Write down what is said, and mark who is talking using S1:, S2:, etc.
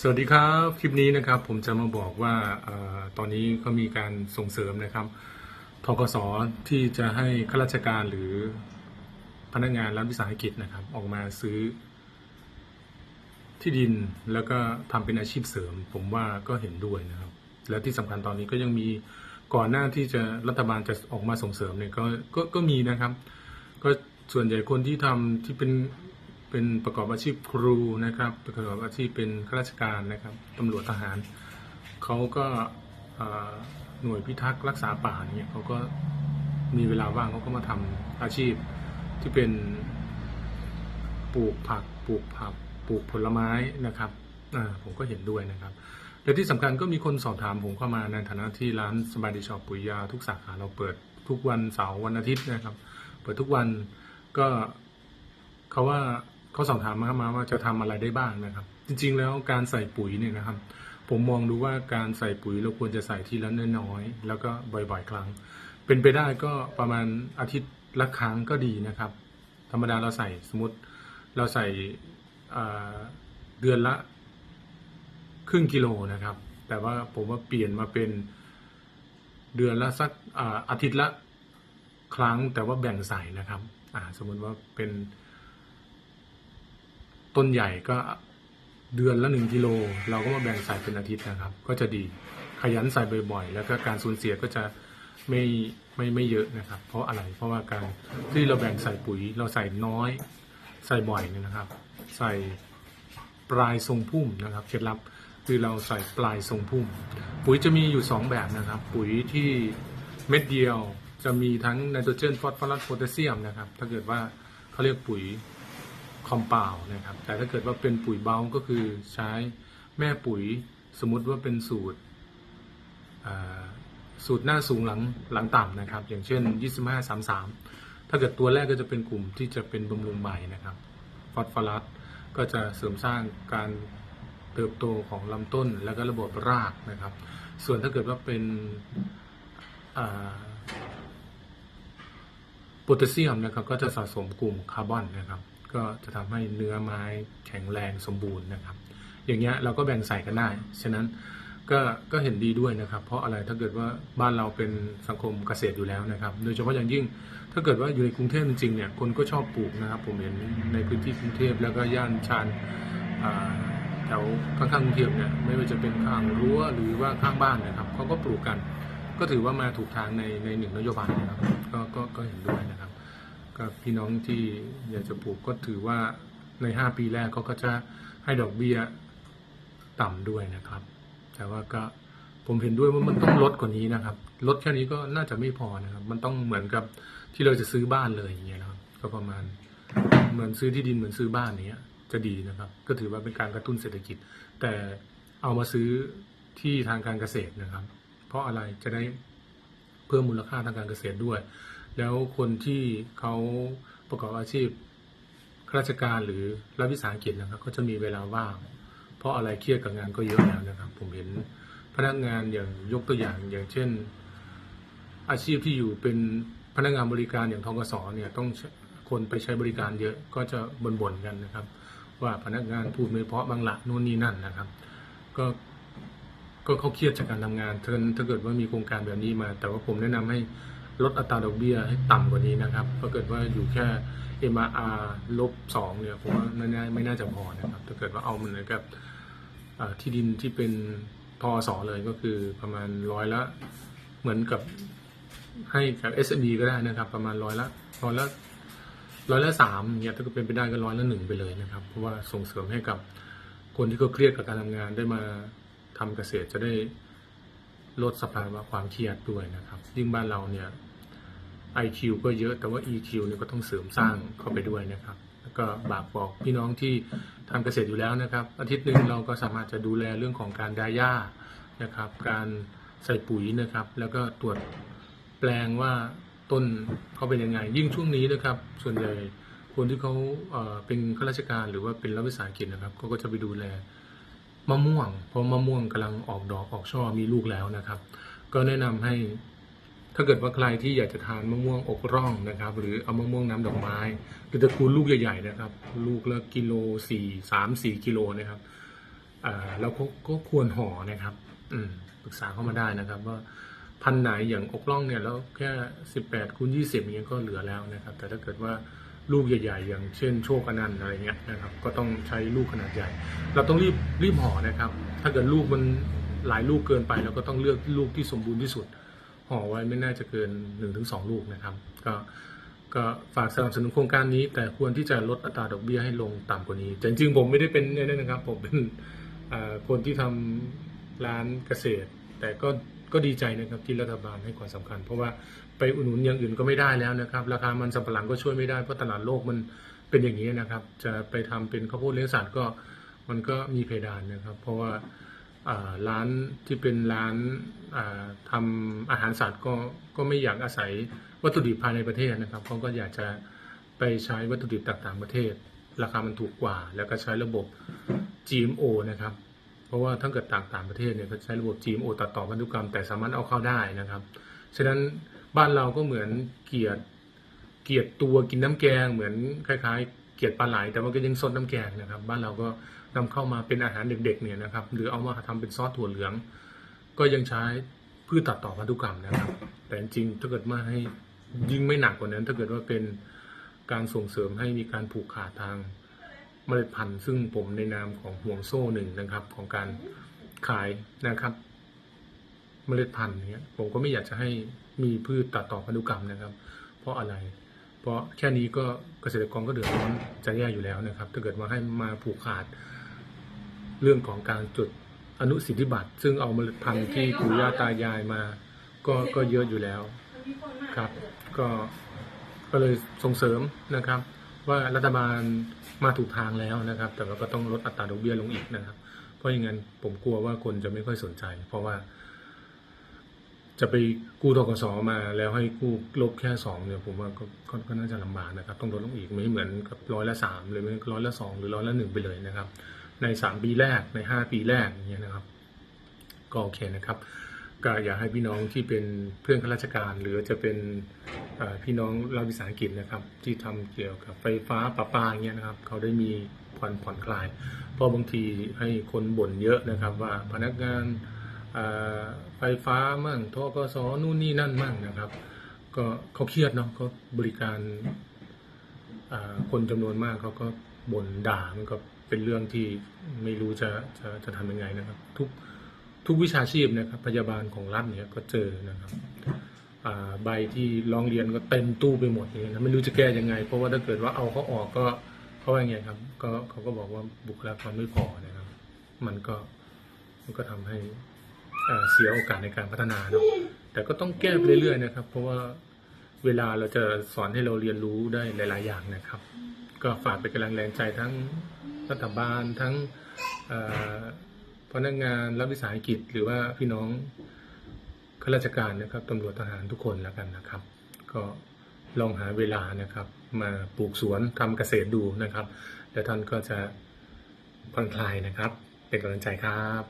S1: สวัสดีครับ คลิปนี้นะครับผมจะมาบอกว่าออตอนนี้ก็มีการส่งเสริมนะครับทกสที่จะให้ข้าราชการหรือพนักงานรัฐวิสาหกิจนะครับ ออกมาซื้อ ที่ดินแล้วก็ทำเป็นอาชีพเสริม ผมว่าก็เห็นด้วยนะครับ และที่สำคัญตอนนี้ก็ยังมีก่อนหน้าที่จะรัฐบาลจะออกมาส่งเสริมเนี่ยก็ก็ก็มีนะครับ ก็ส่วนใหญ่คนที่ทำที่เป็น เป็นประกอบอาชีพครูนะครับ ประกอบอาชีพเป็นข้าราชการนะครับตำรวจทหารเขาก็หน่วยพิทักษ์รักษาป่าเนี่ยเขาก็มีเวลาว่างเขาก็มาทำอาชีพที่เป็นปลูกผักปลูกผักปลูกผลไม้นะครับผมก็เห็นด้วยนะครับและที่สำคัญก็มีคนสอบถามผมเข้ามาในฐานะที่ร้านสบายดีช็อปปุ๋ยยาทุกสาขาเราเปิดทุกวันเสาร์วันอาทิตย์นะครับ เปิดทุกวันก็เขาว่า เขาสอบถามมามาว่าจะทำอะไรได้บ้างนะครับ จริง ๆ แล้วการใส่ปุ๋ยเนี่ยนะครับ ผมมองดูว่าการใส่ปุ๋ยเราควรจะใส่ทีละน้อยๆแล้วก็บ่อยๆ ครั้ง เป็นไปได้ก็ประมาณอาทิตย์ละครั้งก็ดีนะครับ ธรรมดาเราใส่สมมติเราใส่เดือนละครึ่งกิโลนะครับ แต่ว่าผมว่าเปลี่ยนมาเป็นเดือนละสักอาทิตย์ละครั้งแต่ว่าแบ่งใส่นะครับ สมมติว่าเป็น ต้นใหญ่ก็เดือนละหนึ่งกิโลเราก็มาแบ่งใส่เป็นอาทิตย์นะครับ ก็จะดีขยันใส่บ่อยๆ แล้วก็การสูญเสียก็จะไม่ไม่ไม่เยอะนะครับ เพราะอะไรเพราะว่าการที่เราแบ่งใส่ปุ๋ย เราใส่น้อยใส่บ่อยเนี่ยนะครับ ใส่ปลายทรงพุ่มนะครับเคล็ดลับคือเราใส่ปลายทรงพุ่ม ปุ๋ยจะมีอยู่ 2 แบบนะครับ ปุ๋ยที่เม็ดเดียวจะมีทั้งไนโตรเจนฟอสฟอรัสโพแทสเซียมนะครับ ถ้าเกิดว่าเขาเรียกปุ๋ย คอมเปลนะครับ แต่ถ้าเกิดว่าเป็นปุ๋ยเบาก็คือใช้แม่ปุ๋ยสมมติว่าเป็นสูตรสูตรหน้าสูงหลังหลังต่ำนะครับ อย่างเช่น 25 33 ถ้าเกิดตัวแรกก็จะเป็นกลุ่มที่จะเป็นบำรุงใบนะครับฟอสฟอรัสก็จะเสริมสร้างการเติบโตของลำต้นแล้วก็ระบบรากนะครับ ส่วนถ้าเกิดว่าเป็นโพแทสเซียมนะครับก็จะสะสมกลุ่มคาร์บอนนะครับ ก็จะทำให้เนื้อไม้แข็งแรงสมบูรณ์นะครับ อย่างเงี้ยเราก็แบ่งใส่กันได้ ฉะนั้นก็ก็เห็นดีด้วยนะครับ เพราะอะไรถ้าเกิดว่าบ้านเราเป็นสังคมเกษตรอยู่แล้วนะครับ โดยเฉพาะอย่างยิ่งถ้าเกิดว่าอยู่ในกรุงเทพจริงๆเนี่ยคนก็ชอบปลูกนะครับ ผมเห็นในพื้นที่กรุงเทพแล้วก็ย่านชานแถวข้างๆกรุงเทพเนี่ยไม่ว่าจะเป็นข้างรั้วหรือว่าข้างบ้านนะครับเขาก็ปลูกกัน ก็ถือว่ามาถูกทางในในหนึ่งนโยบายนะครับก็ก็ก็เห็นด้วยนะ ครับก็พี่น้องที่อยากจะปลูกก็ถือว่าใน 5 ปีแรกเขาก็จะให้ดอกเบี้ยต่ำด้วยนะครับ แต่ว่าก็ผมเห็นด้วยว่ามันต้องลดกว่านี้นะครับ ลดแค่นี้ก็น่าจะไม่พอนะครับ มันต้องเหมือนกับที่เราจะซื้อบ้านเลยอย่างเงี้ยนะครับ ก็ประมาณเหมือนซื้อที่ดินเหมือนซื้อบ้านเงี้ย จะดีนะครับ ก็ถือว่าเป็นการกระตุ้นเศรษฐกิจ แต่เอามาซื้อที่ทางการเกษตรนะครับ เพราะอะไรจะได้เพิ่มมูลค่าทางการเกษตรด้วย แล้วคนที่เขาประกอบอาชีพข้าราชการหรือรัฐวิสาหกิจนะครับ ก็จะมีเวลาว่าง เพราะอะไรเครียดกับงานก็เยอะแล้วนะครับ ผมเห็นพนักงานอย่างยกตัวอย่างอย่างเช่น อาชีพที่อยู่เป็นพนักงานบริการอย่างทกสเนี่ยต้องคนไปใช้บริการเยอะก็จะบ่นๆกันนะครับ ว่าพนักงานพูดไม่เพราะบางหละนู่นนี่นั่นนะครับ ก็ก็เขาเครียดจากการทำงานถ้าถ้าเกิดว่ามีโครงการแบบนี้มา แต่ว่าผมแนะนำให้ ลดอัตราดอกเบี้ยให้ต่ำกว่านี้นะครับถ้าเกิดว่าอยู่แค่ MRR ลบสองเนี่ยผมว่าไม่น่าไม่น่าจะพอนะครับ ถ้าเกิดว่าเอามันเหมือนกับที่ดินที่เป็นทอสอเลยก็คือประมาณร้อยละเหมือนกับให้กับ SME ก็ได้นะครับ ประมาณร้อยละร้อยละร้อยละสามเนี่ยถ้าเกิดเป็นไปได้ก็ร้อยละหนึ่งไปเลยนะครับ เพราะว่าส่งเสริมให้กับคนที่เขาเครียดกับการทำงานได้มาทำเกษตรจะได้ลดสภาวะความเครียดด้วยนะครับยิ่งบ้านเราเนี่ย IQ ก็เยอะแต่ว่า EQ เนี่ยก็ต้องเสริมสร้างเข้าไปด้วยนะครับ แล้วก็บากบอกพี่น้องที่ทำเกษตรอยู่แล้วนะครับ อาทิตย์หนึ่งเราก็สามารถจะดูแลเรื่องของการดาหญ้านะครับ การใส่ปุ๋ยนะครับ แล้วก็ตรวจแปลงว่าต้นเขาเป็นยังไง ยิ่งช่วงนี้นะครับ ส่วนใหญ่คนที่เขาเป็นข้าราชการหรือว่าเป็นรัฐวิสาหกิจนะครับเขาก็จะไปดูแลมะม่วง เพราะมะม่วงกำลังออกดอกออกช่อมีลูกแล้วนะครับ ก็แนะนำให้ ถ้าเกิดว่าใครที่อยากจะทานมะม่วงอกร่องนะครับ หรือเอามะม่วงน้ำดอกไม้หรือตระกูลลูกใหญ่ๆนะครับ ลูกละกิโลสี่สามสี่กิโลนะครับเราก็ก็ควรห่อนะครับอืมปรึกษาเข้ามาได้นะครับ ว่าพันธุ์ไหนอย่างอกล่องเนี่ยแล้วแค่สิบแปดคูณยี่สิบอย่างเงี้ยก็เหลือแล้วนะครับ แต่ถ้าเกิดว่าลูกใหญ่ๆ อย่างเช่นโชคอนันต์อะไรเงี้ยนะครับ ก็ต้องใช้ลูกขนาดใหญ่ เราต้องรีบรีบห่อนะครับ ถ้าเกิดลูกมันหลายลูกเกินไปเราก็ต้องเลือกลูกที่สมบูรณ์ที่สุด ห่อไว้ไม่น่าจะเกิน1นถึงสลูกนะครับ ก็ก็ฝากสนับสนุนโครงการนี้ แต่ควรที่จะลดอัตราดอกเบี้ยให้ลงต่ำกว่านี้แต่จริงๆผมไม่ได้เป็นเนี่ยนะครับ ผมเป็นคนที่ทำร้านเกษตร แต่ก็ก็ดีใจนะครับที่รัฐบาลให้ความสำคัญ เพราะว่าไปอุดหนุนอย่างอื่นก็ไม่ได้แล้วนะครับ ราคามันสำปะหลังก็ช่วยไม่ได้เพราะตลาดโลกมันเป็นอย่างนี้นะครับ จะไปทำเป็นข้าวโพดเลี้ยงสัตว์ก็มันก็มีเพดานนะครับ เพราะว่า ร้านที่เป็นร้านทำอาหารสัตว์ก็ก็ไม่อยากอาศัยวัตถุดิบภายในประเทศนะครับเขาก็อยากจะไปใช้วัตถุดิบต่างประเทศ ราคามันถูกกว่า แล้วก็ใช้ระบบ GMO นะครับ เพราะว่าถ้าเกิดต่างต่างประเทศเนี่ยเขาใช้ระบบ GMO ตัดต่อพันธุกรรมแต่สามารถเอาเข้าได้นะครับ ฉะนั้นบ้านเราก็เหมือนเกียรติเกียรติตัวกินน้ำแกงเหมือนคล้ายๆ เกียรติปลาไหลแต่มันก็ยังซดน้ำแกงนะครับ บ้านเราก็นำเข้ามาเป็นอาหารเด็กๆเนี่ยนะครับ หรือเอามาทำเป็นซอสถั่วเหลือง ก็ยังใช้พืชตัดต่อพันธุกรรมนะครับ แต่จริงถ้าเกิดมาให้ยิ่งไม่หนักกว่านั้น ถ้าเกิดว่าเป็นการส่งเสริมให้มีการผูกขาดทางเมล็ดพันธุ์ ซึ่งผมในนามของห่วงโซ่หนึ่งนะครับ ของการขายนะครับ เมล็ดพันธุ์เนี้ยผมก็ไม่อยากจะให้มีพืชตัดต่อพันธุกรรมนะครับ เพราะอะไร เพราะแค่นี้ก็เกษตรกรก็เดือดร้อนจะแย่อยู่แล้วนะครับ ถ้าเกิดมาให้มาผูกขาดเรื่องของการจดอนุสิทธิบัตร ซึ่งเอาเมล็ดพันธุ์ที่ปู่ย่าตายายมา ก็ก็เยอะอยู่แล้วครับ ก็ก็เลยส่งเสริมนะครับ ว่ารัฐบาลมาถูกทางแล้วนะครับ แต่ว่าก็ต้องลดอัตราดอกเบี้ยลงอีกนะครับ เพราะอย่างนั้นผมกลัวว่าคนจะไม่ค่อยสนใจ เพราะว่า จะไปกู้ทกสมาแล้วให้กู้ลบแค่สองเนี่ยผมว่าก็ก็ก็น่าจะลำบากนะครับ ต้องลดลงอีกไม่เหมือนกับร้อยละสามหรือไม่ร้อยละสองหรือร้อยละหนึ่งไปเลยนะครับ ในสามปีแรกในห้าปีแรกอย่างเงี้ยนะครับ ก็โอเคนะครับ ก็อยากให้พี่น้องที่เป็นเพื่อนข้าราชการ หรือจะเป็นพี่น้องรัฐวิสาหกิจนะครับ ที่ทำเกี่ยวกับไฟฟ้าประปาอย่างเงี้ยนะครับ เขาได้มีผ่อนผ่อนคลายเพราะบางทีให้คนบ่นเยอะนะครับ ว่าพนักงาน ไฟฟ้ามั่งทกสนู่นนี่นั่นมั่งนะครับ ก็เขาเครียดเนาะเขาบริการคนจำนวนมากเขาก็บ่นด่ามันก็เป็นเรื่องที่ไม่รู้จะจะจะทำยังไงนะครับ ทุกทุกวิชาชีพนะครับพยาบาลของรัฐเนี่ยก็เจอนะครับใบที่ร้องเรียนก็เต็มตู้ไปหมดเลยนะไม่รู้จะแก้ยังไง เพราะว่าถ้าเกิดว่าเอาเขาออกก็เขาว่าไงครับ ก็เขาก็บอกว่าบุคลากรไม่พอนะครับ มันก็มันก็ทำให้ เสียโอกาสในการพัฒนาเนาะแต่ก็ต้องแก้ไปเรื่อยๆนะครับ เพราะว่าเวลาเราจะสอนให้เราเรียนรู้ได้หลาย ๆ อย่างนะครับ ก็ฝากเป็นกำลังแรงใจทั้งรัฐบาลทั้งพนักงานรัฐวิสาหกิจ หรือว่าพี่น้องข้าราชการนะครับตำรวจทหารทุกคนแล้วกันนะครับ ก็ลองหาเวลานะครับ มาปลูกสวนทำเกษตรดูนะครับ แล้วท่านก็จะผ่อนคลายนะครับ เป็นกำลังใจครับ